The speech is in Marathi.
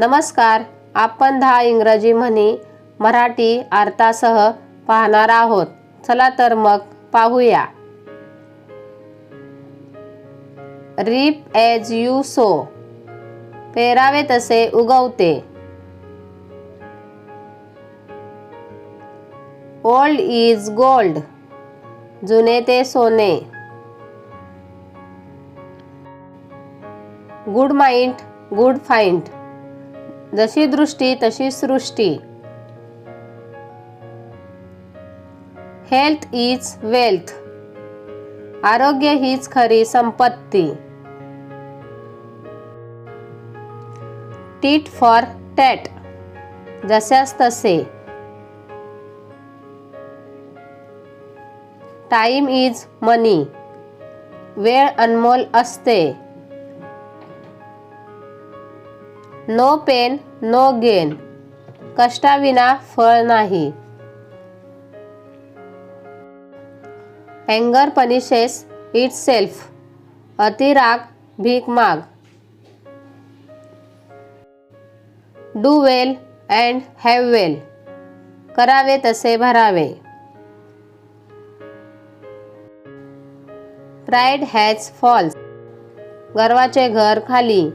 नमस्कार आपण दहा इंग्रजी म्हणी मराठी अर्थासह पाहणार आहोत. चला तर मग पाहूया. Reap as you sow. पेरावे तसे उगवते. Old is gold. जुने ते सोने. Good mind good find. जशी दृष्टी तशी सृष्टी. हेल्थ इज वेल्थ आरोग्य हीच खरी संपत्ती. टीट फॉर टॅट जशास तसे. टाइम इज मनी वेळ अनमोल असते. No pain no gain. कष्टाविना फळ नाही. अँगर पनिशेस इट सेल्फ अतिराग भीक माग. Do well and have well. करावे तसे भरावे. Pride has false. गर्वाचे घर खाली.